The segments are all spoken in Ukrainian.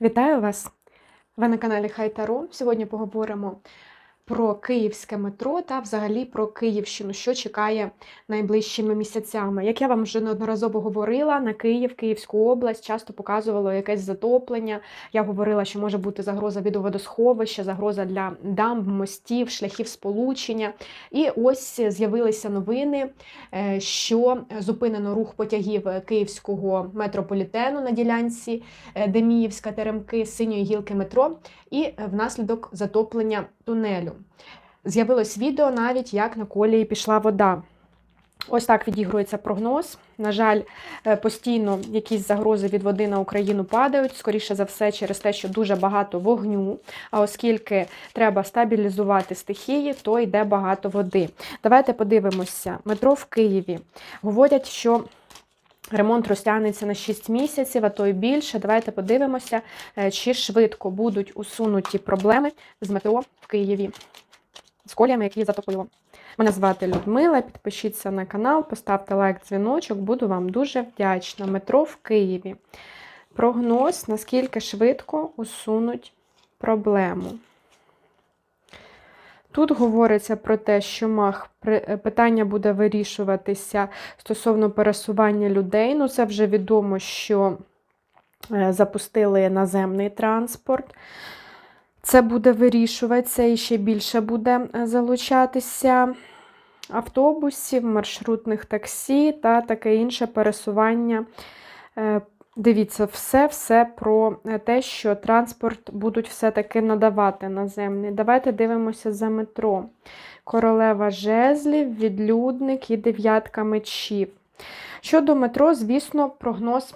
Вітаю вас! Ви на каналі Хайтару. Сьогодні поговоримо про київське метро та взагалі про Київщину, що чекає найближчими місяцями. Як я вам вже неодноразово говорила, на Київ, Київську область часто показувало якесь затоплення. Я говорила, що може бути загроза від водосховища, загроза для дамб, мостів, шляхів сполучення. І ось з'явилися новини, е, що зупинено рух потягів київського метрополітену на ділянці е, Деміївська Теремки, синьої гілки метро, і е, внаслідок затоплення тунелю. З'явилось відео навіть, як на колії пішла вода. Ось так відігрується прогноз. На жаль, е, постійно якісь загрози від води на Україну падають, скоріше за все, через те, що дуже багато вогню. А оскільки треба стабілізувати стихії, то йде багато води. Давайте подивимося. Метро в Києві. Говорять, що ремонт розтягнеться на 6 місяців, а то й більше. Давайте подивимося, е, чи швидко будуть усунуті проблеми з метро в Києві з коліями, які затопило. Мене звати Людмила. Підпишіться на канал, поставте лайк, дзвіночок, буду вам дуже вдячна. Метро в Києві. Прогноз, наскільки швидко усунуть проблему. Тут говориться про те, що мах питання буде вирішуватися стосовно пересування людей. Ну, це вже відомо, що е, запустили наземний транспорт. Це буде вирішуватися і ще більше буде е, залучатися автобусів, маршрутних таксі та таке інше пересування. Дивіться, все-все про е, те, що транспорт будуть все-таки надавати наземний. Давайте дивимося за метро. Королева жезлів, відлюдник і дев'ятка мечів. Щодо метро, звісно, прогноз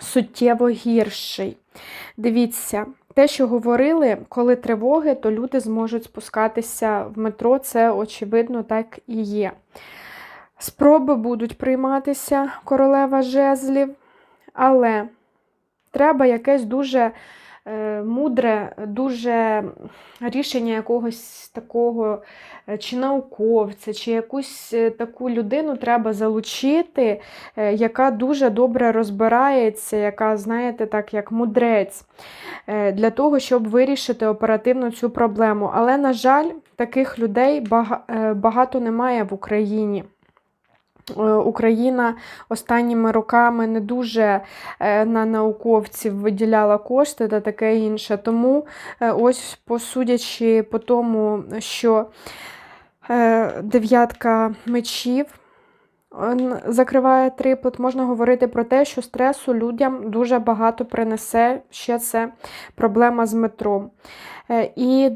суттєво гірший. Дивіться, те, що говорили, коли тривоги, то люди зможуть спускатися в метро. Це, очевидно, так і є. Спроби будуть прийматися королева жезлів, але треба якесь дуже е, мудре, дуже рішення якогось такого е, чи науковця, чи якусь е, таку людину треба залучити, яка дуже добре розбирається, яка, знаєте, так, як мудрець, для того, щоб вирішити оперативно цю проблему. Але, на жаль, таких людей бага- багато немає в Україні. Е, Україна останніми роками не дуже е, на науковців виділяла кошти та таке інше. Тому, е, ось, посудячи по тому, що дев'ятка мечів закриває триплет, можна говорити про те, що стресу людям дуже багато принесе ще це проблема з метро. І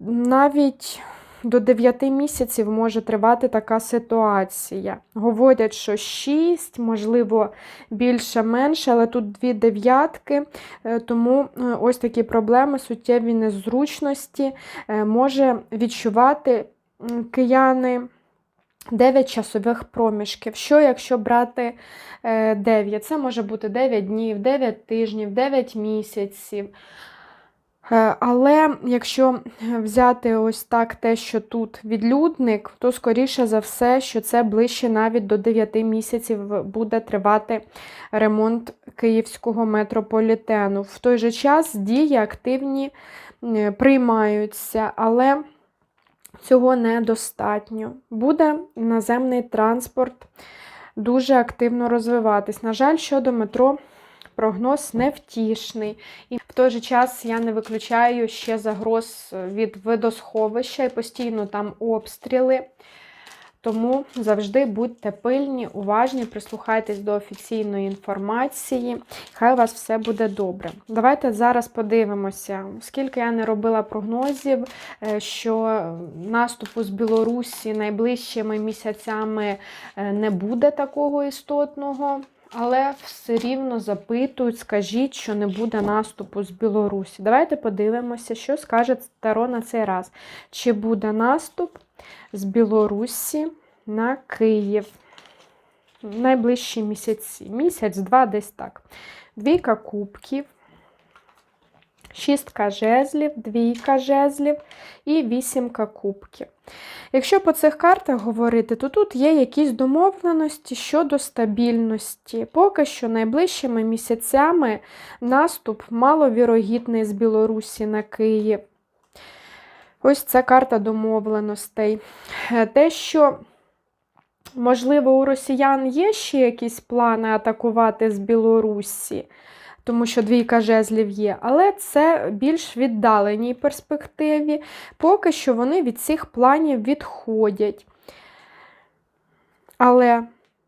навіть до 9 місяців може тривати така ситуація. Говорять, що 6, можливо, більше-менше, але тут дві дев'ятки, е, тому е, ось такі проблеми, суттєві незручності е, може відчувати кияни. 9 часових проміжків. Що, якщо брати 9? Це може бути 9 днів, 9 тижнів, 9 місяців. Е, Але якщо взяти ось так те, що тут відлюдник, то скоріше за все, що це ближче навіть до 9 місяців буде тривати ремонт київського метрополітену. В той же час дії активні приймаються, але цього недостатньо. Буде наземний транспорт дуже активно розвиватись. На жаль, щодо метро прогноз невтішний. І в той же час я не виключаю ще загроз від видосховища і постійно там обстріли. Тому завжди будьте пильні, уважні, прислухайтесь до офіційної інформації. Хай у вас все буде добре. Давайте зараз подивимося, оскільки я не робила прогнозів, е, що наступу з Білорусі найближчими місяцями е, не буде такого істотного. Але все рівно запитують, скажіть, що не буде наступу з Білорусі. Давайте подивимося, що скаже Таро на цей раз. Чи буде наступ з Білорусі на Київ в найближчі місяці? Місяць, два, десь так. Двійка кубків, шістка жезлів, двійка жезлів і вісімка кубків. Якщо по цих картах говорити, то тут є якісь домовленості щодо стабільності. Поки що найближчими місяцями наступ маловірогідний з Білорусі на Київ. Ось це карта домовленостей. Е, Те, що, можливо, у росіян є ще якісь плани атакувати з Білорусі, тому що двійка жезлів є, але це більш віддаленій перспективі. Поки що вони від цих планів відходять. Але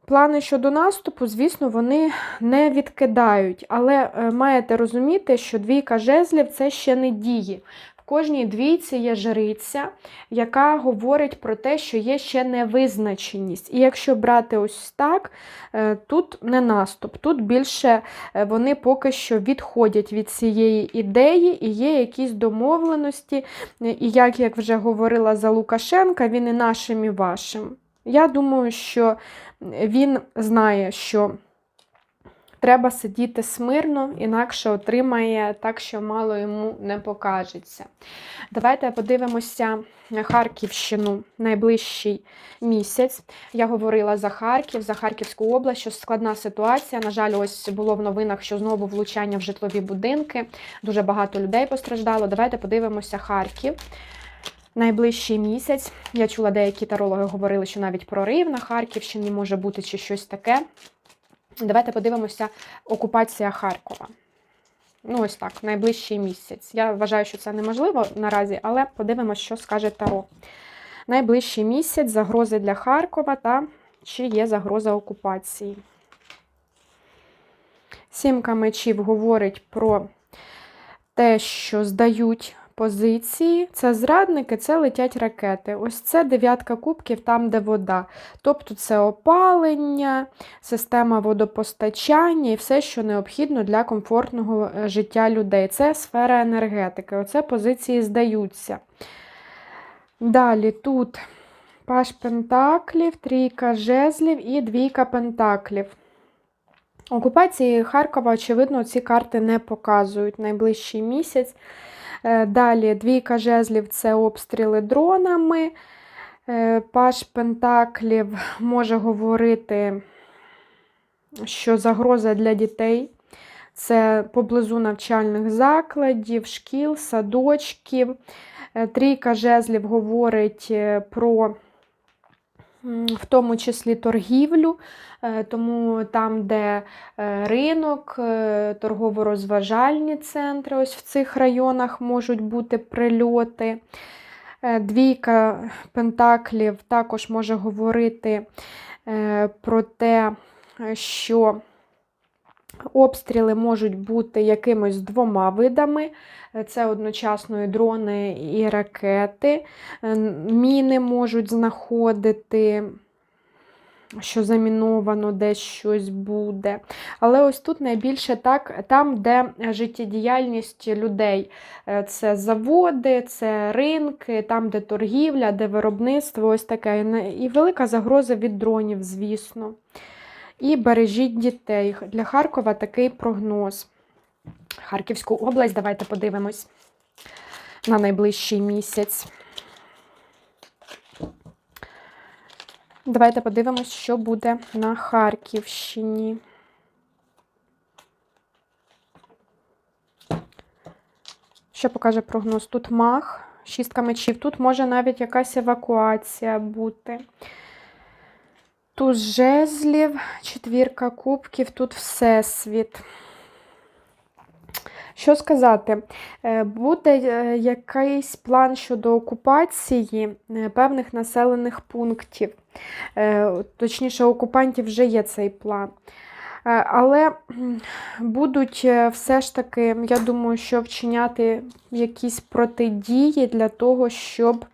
плани щодо наступу, звісно, вони не відкидають. Але е, маєте розуміти, що двійка жезлів це ще не дії. Кожній двійці є жриця, яка говорить про те, що є ще невизначеність. І якщо брати ось так, е, тут не наступ, тут більше е, вони поки що відходять від цієї ідеї, і є якісь домовленості. І як я вже говорила за Лукашенка, він і нашим, і вашим. Я думаю, що він знає, що треба сидіти смирно, інакше отримає так, що мало йому не покажеться. Давайте подивимося Харківщину найближчий місяць. Я говорила за Харків, за Харківську область, що складна ситуація. На жаль, ось було в новинах, що знову влучання в житлові будинки. Дуже багато людей постраждало. Давайте подивимося Харків. Найближчий місяць. Я чула, деякі тарологи говорили, що навіть прорив на Харківщині може бути чи щось таке. Давайте подивимося окупація Харкова. Ну, ось так, найближчий місяць. Я вважаю, що це неможливо наразі, але подивимося, що скаже Таро. Найближчий місяць загрози для Харкова та чи є загроза окупації. Сімка мечів говорить про те, що здають позиції. Це зрадники, це летять ракети. Ось це дев'ятка кубків, там, де вода. Тобто це опалення, система водопостачання і все, що необхідно для комфортного е, життя людей. Це сфера енергетики. Оце позиції здаються. Далі тут паш пентаклів, трійка жезлів і двійка пентаклів. Окупації Харкова, очевидно, ці карти не показують найближчий місяць. Е, Далі двійка жезлів це обстріли дронами. Е, Паш Пентаклів може говорити, що загроза для дітей це поблизу навчальних закладів, шкіл, садочків. Е, Трійка жезлів говорить про в тому числі торгівлю, е, тому там, де е, ринок, е, торгово-розважальні центри, ось в цих районах можуть бути прильоти. Двійка пентаклів також може говорити про те, що обстріли можуть бути якимось двома видами. Це одночасно і дрони, і ракети. Е, Міни можуть знаходити, що заміновано, десь щось буде. Але ось тут найбільше так, там, де життєдіяльність людей. Е, Це заводи, це ринки, там, де торгівля, де виробництво, ось таке. І велика загроза від дронів, звісно. І бережіть дітей. Для Харкова такий прогноз. Харківську область, давайте подивимось на найближчий місяць. Давайте подивимось, що буде на Харківщині. Що покаже прогноз? Тут мах, шістка мечів. Тут може навіть якась евакуація бути. Тут жезлів, четвірка кубків, тут всесвіт. Що сказати? Е, Буде е, якийсь план щодо окупації е, певних населених пунктів. Точніше, окупантів вже є цей план. Але будуть все ж таки, я думаю, що вчиняти якісь протидії для того, щоб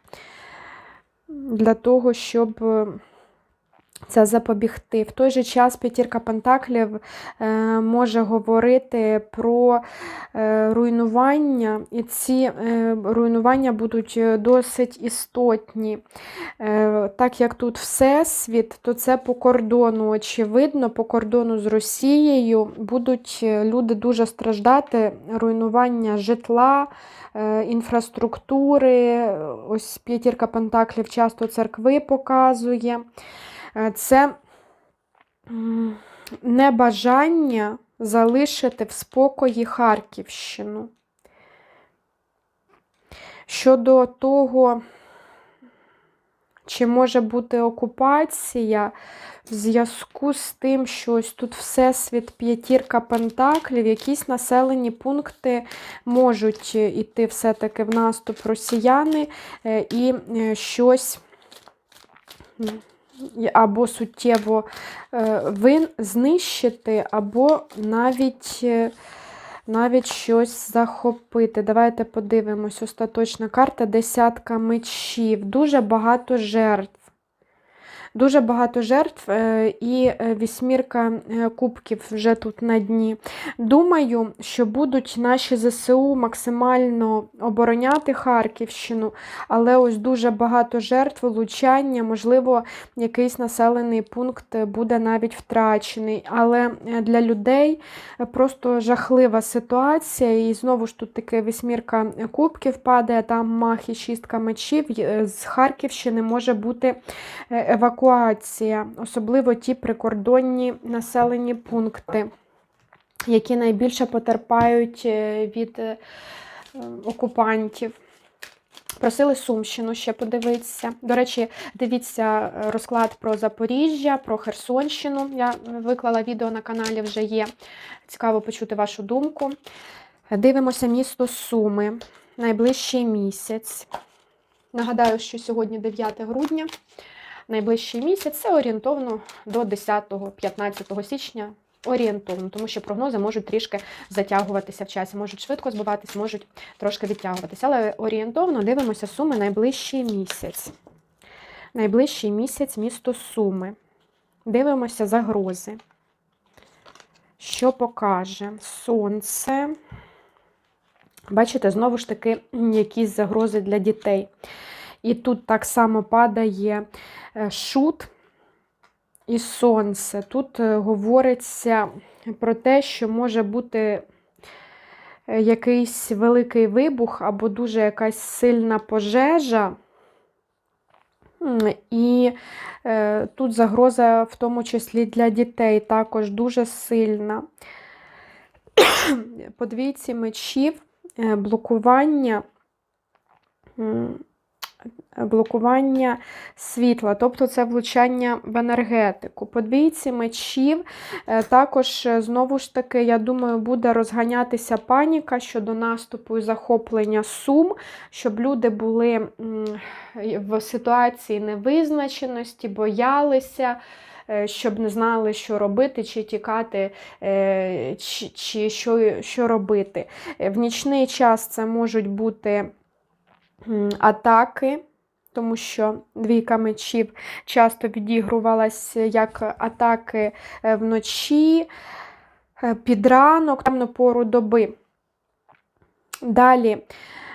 для того, щоб це запобігти. В той же час п'ятірка Пентаклів е, може говорити про е, руйнування, і ці е, руйнування будуть досить істотні. Так як тут Всесвіт, то це по кордону, очевидно, по кордону з Росією будуть люди дуже страждати, руйнування житла. Інфраструктури, ось п'ятірка Пентаклів часто церкви показує. Е, Це небажання залишити в спокої Харківщину. Щодо того, чи може бути окупація в зв'язку з тим, що ось тут Всесвіт п'ятірка Пентаклів, якісь населені пункти можуть іти все-таки в наступ росіяни е, і е, щось або суттєво е, знищити, або навіть, е, навіть щось захопити. Давайте подивимось. Остаточна карта десятка мечів. Дуже багато жертв. Дуже багато жертв е, і е, вісьмірка е, кубків вже тут на дні. Думаю, що будуть наші ЗСУ максимально обороняти Харківщину, але ось дуже багато жертв, влучання, можливо, якийсь населений пункт буде навіть втрачений. Але для людей просто жахлива ситуація. І знову ж тут таки вісьмірка кубків падає, там мах і шістка мечів. З Харківщини може бути е, евакуація, особливо ті прикордонні населені пункти, які найбільше потерпають е, від е, окупантів. Просили Сумщину ще подивитися. До речі, дивіться е, розклад про Запоріжжя, про Херсонщину. Я виклала відео на каналі, вже є. Цікаво почути вашу думку. Дивимося місто Суми, найближчий місяць. Нагадаю, що сьогодні 9 грудня. Найближчий місяць це орієнтовно до 10-15 січня. Орієнтовно, тому що прогнози можуть трішки затягуватися в часі, можуть швидко збиватись, можуть трошки відтягуватися. Але орієнтовно дивимося суми найближчий місяць. Найближчий місяць місто Суми. Дивимося загрози. Що покаже? Сонце. Бачите, знову ж таки, якісь загрози для дітей. І тут так само падає е, шут і сонце. Тут е, говориться про те, що може бути е, якийсь великий вибух або дуже якась сильна пожежа. І е, тут загроза, в тому числі для дітей, також дуже сильна. По двійці мечів, блокування. Блокування світла, тобто це влучання в енергетику. По двійці мечів е, також, е, знову ж таки, я думаю, буде розганятися паніка щодо наступу і захоплення сум, щоб люди були в ситуації невизначеності, боялися. е, Щоб не знали, що робити, чи тікати, чи, що, що робити. В нічний час це можуть бути атаки, тому що двійка мечів часто відігрувалася як атаки е, вночі, е, під ранок, там на пору доби. Далі,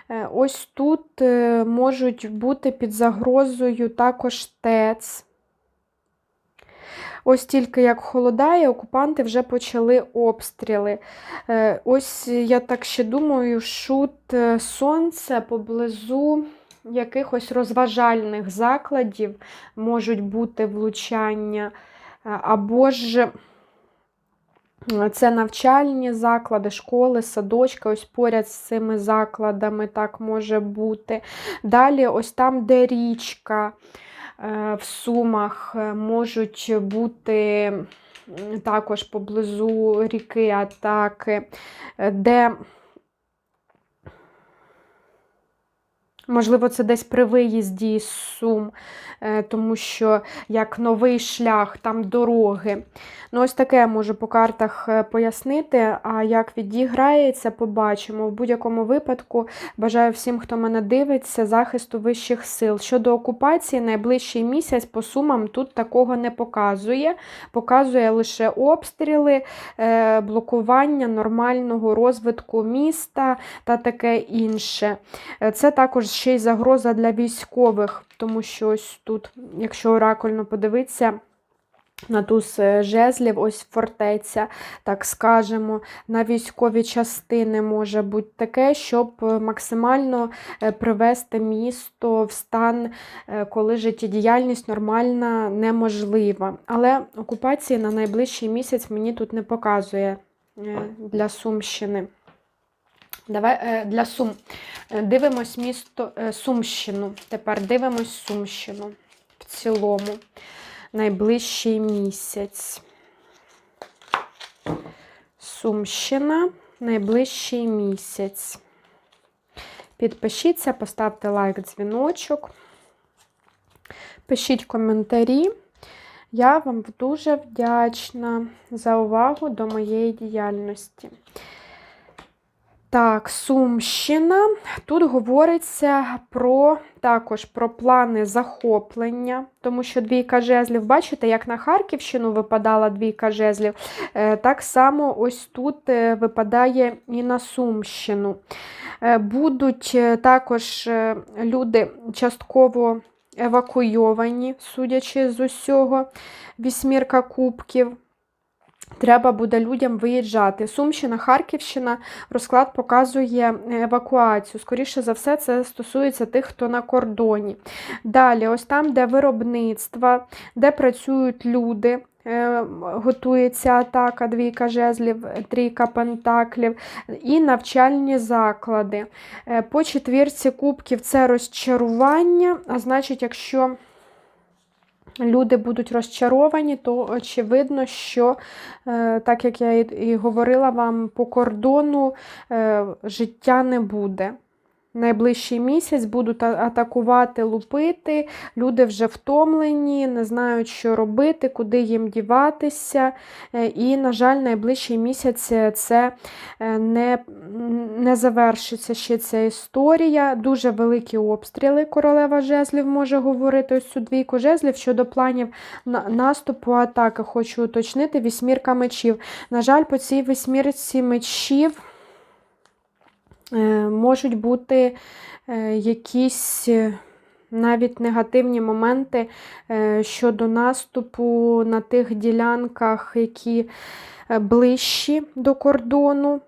е, ось тут можуть бути під загрозою також ТЕЦ. Ось тільки як холодає, окупанти вже почали обстріли. Е, Ось я так ще думаю, шут е, сонце поблизу якихось розважальних закладів можуть бути влучання, е, або ж це навчальні заклади, школи, садочки, ось поряд з цими закладами так може бути. Далі, ось там, де річка в Сумах, е, можуть бути також поблизу ріки атаки, е, де Можливо, це десь при виїзді з Сум, е, тому що як новий шлях, там дороги. Ну, ось таке можу по картах е, пояснити. А як відіграється, побачимо. В будь-якому випадку бажаю всім, хто мене дивиться, захисту вищих сил. Щодо окупації, найближчий місяць по сумам тут такого не показує. Показує лише обстріли, е, блокування нормального розвитку міста та таке інше. Це також ще й загроза для військових, тому що ось тут, якщо оракульно подивитися, на туз е, жезлів, ось фортеця, так скажемо, на військові частини може бути таке, щоб е, максимально е, привести місто в стан, коли життєдіяльність нормальна неможлива. Але окупації на найближчий місяць мені тут не показує для Сумщини. Давай е, для Сум. Е, Дивимось місто е, Сумщину. Тепер дивимось Сумщину в цілому. Найближчий місяць. Сумщина, найближчий місяць. Підпишіться, поставте лайк, дзвіночок. Пишіть коментарі. Я вам дуже вдячна за увагу до моєї діяльності. Так, Сумщина. Тут говориться про також про плани захоплення, тому що двійка жезлів, бачите, як на Харківщину випадала двійка жезлів, е, так само ось тут е, випадає і на Сумщину. Е, Будуть також люди частково евакуйовані, судячи з усього, вісьмірка кубків. Треба буде людям виїжджати. Сумщина, Харківщина, розклад показує евакуацію. Скоріше за все, це стосується тих, хто на кордоні. Далі, ось там, де виробництво, де працюють люди. е, Готується атака, двійка жезлів, трійка пентаклів і навчальні заклади. Е, По четвірці кубків це розчарування. А значить, якщо люди будуть розчаровані, то очевидно, що, е, так як я і- говорила вам, по кордону е, життя не буде. Найближчий місяць будуть атакувати, лупити. Люди вже втомлені, не знають, що робити, куди їм діватися. Е, І, на жаль, найближчий місяць е, це е, не, не завершиться ще ця історія. Дуже великі обстріли королева жезлів може говорити. Ось цю двійку жезлів щодо планів на- наступу атаки. Хочу уточнити вісьмірка мечів. На жаль, по цій вісьмірці мечів. Е, Можуть бути е, якісь е, навіть негативні моменти щодо наступу на тих ділянках, які ближчі до кордону.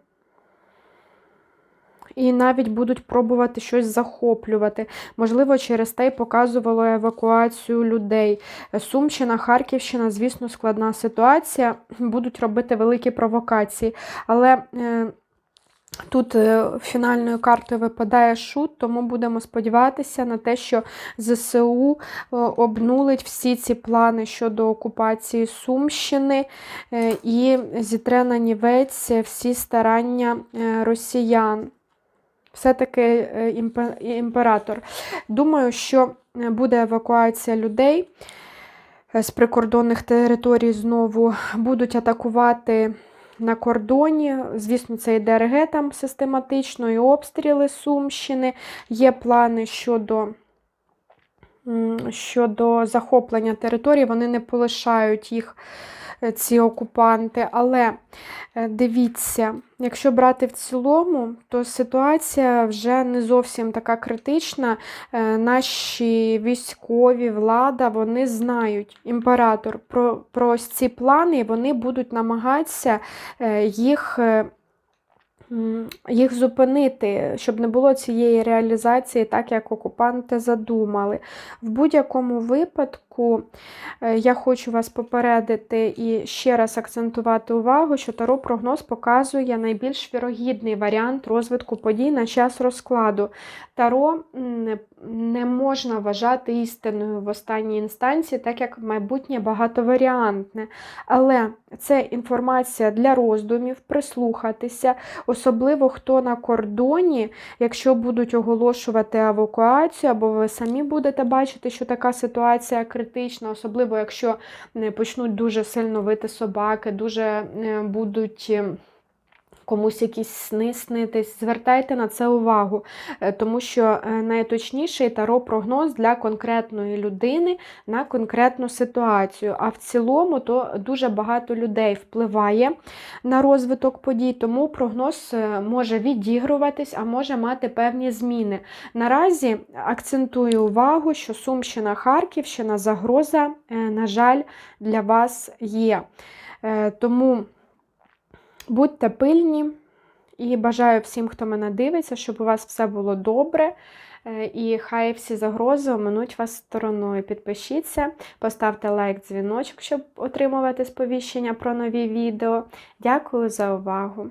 І навіть будуть пробувати щось захоплювати. Можливо, через те й показувало евакуацію людей. Сумщина, Харківщина, звісно, складна ситуація. Будуть робити великі провокації. Але Тут е, фінальною картою випадає шут, тому будемо сподіватися на те, що ЗСУ е, обнулить всі ці плани щодо окупації Сумщини е, і зітре на нівець всі старання росіян. Все-таки імператор. Думаю, що буде евакуація людей з прикордонних територій знову будуть атакувати на кордоні. Звісно, це і ДРГ там систематично, і обстріли Сумщини. Є плани щодо, щодо захоплення територій, вони не полишають їх, ці окупанти. Але е, дивіться, якщо брати в цілому, то ситуація вже не зовсім така критична. Е, Наші військові, влада, вони знають, імператор, про, про ці плани, і вони будуть намагатися е, їх. е, Їх зупинити, щоб не було цієї реалізації, так як окупанти задумали. В будь-якому випадку е, я хочу вас попередити і ще раз акцентувати увагу, що Таро прогноз показує найбільш вірогідний варіант розвитку подій на час розкладу. Таро не, можна вважати істиною в останній інстанції, так як майбутнє багатоваріантне. Але це інформація для роздумів, прислухатися, особливо хто на кордоні, якщо будуть оголошувати евакуацію, або ви самі будете бачити, що така ситуація критична, особливо якщо е, почнуть дуже сильно вити собаки, дуже е, будуть. Комусь якісь сни снитись, звертайте на це увагу, е, тому що е, найточніший таро-прогноз для конкретної людини на конкретну ситуацію. А в цілому то дуже багато людей впливає на розвиток подій, тому прогноз е, може відігруватись, а може мати певні зміни. Наразі акцентую увагу, що Сумщина, Харківщина, загроза, на жаль, для вас є. Тому будьте пильні і бажаю всім, хто мене дивиться, щоб у вас все було добре. Е, І хай всі загрози оминуть вас стороною. Підпишіться, поставте лайк, дзвіночок, щоб отримувати сповіщення про нові відео. Дякую за увагу!